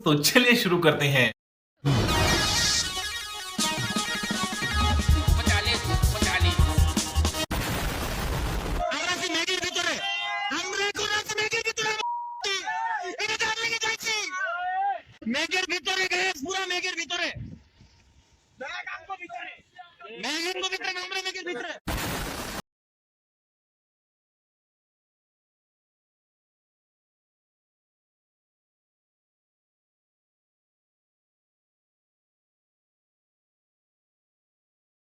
तो चलिए शुरू करते हैं আমরা আছি ম্যাগের ভিতরে আমরা এখন আছি ম্যাগের ভিতরে এটা তো আপনাকে চাইছি ম্যাগের ভিতরে গ্যাস পুরো ম্যাগের ভিতরে ম্যাগের ভিতরে না, আমরা ম্যাগের ভিতরে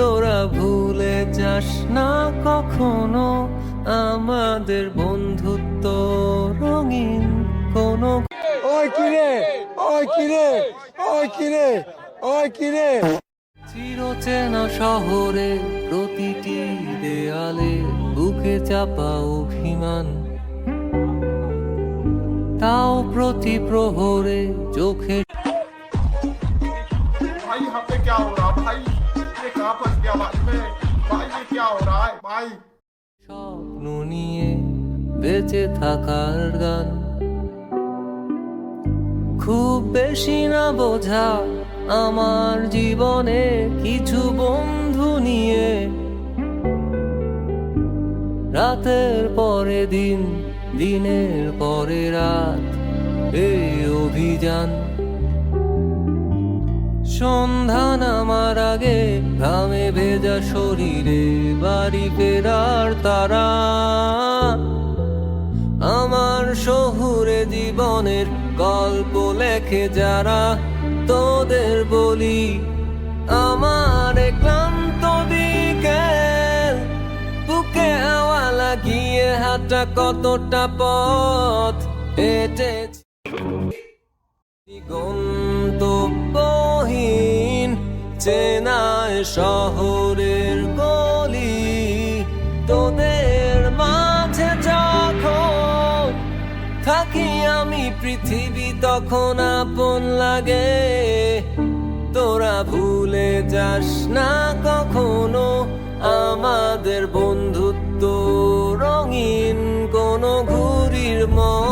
তোরা ভুলে যাস না কখনো আমাদের বন্ধুত্ব রঙিন কোন ওই চিরচেনা শহরে প্রতিটি দেয়ালে বুকে চাপা অভিমান। তাও প্রতি প্রহরে চোখে ভাই হাতে কে ভাই ये कहाँ फंस गया भाई मैं भाई ये क्या हो रहा है भाई স্বপ্ন নিয়ে বেঁচে থাকার গান খুব বেশি না বোঝা আমার জীবনে কিছু বন্ধু নিয়ে রাতের পরে দিন দিনের পরে রাত এই অভিযান সন্ধ্যা নামার আগে। ঘামে ভেজা শরীরে বাড়ি ফেরার তারা। আমার শহুরে জীবনের গল্প লেখে যারা, তোদের বলি আমার ক্লান্ত বিকেল। বুকে হাওয়া লাগিয়ে হাঁটা কতটা পথ? হেঁটেছি গন্তব্যহীন চেনায় শহরের গলি, তোদের মাঝে যখন থাকি আমি, পৃথিবী তখন আপন লাগে। তোরা ভুলে যাস না কখনো আমাদের বন্ধুত্ব, রঙিন কোনো ঘুরির মতো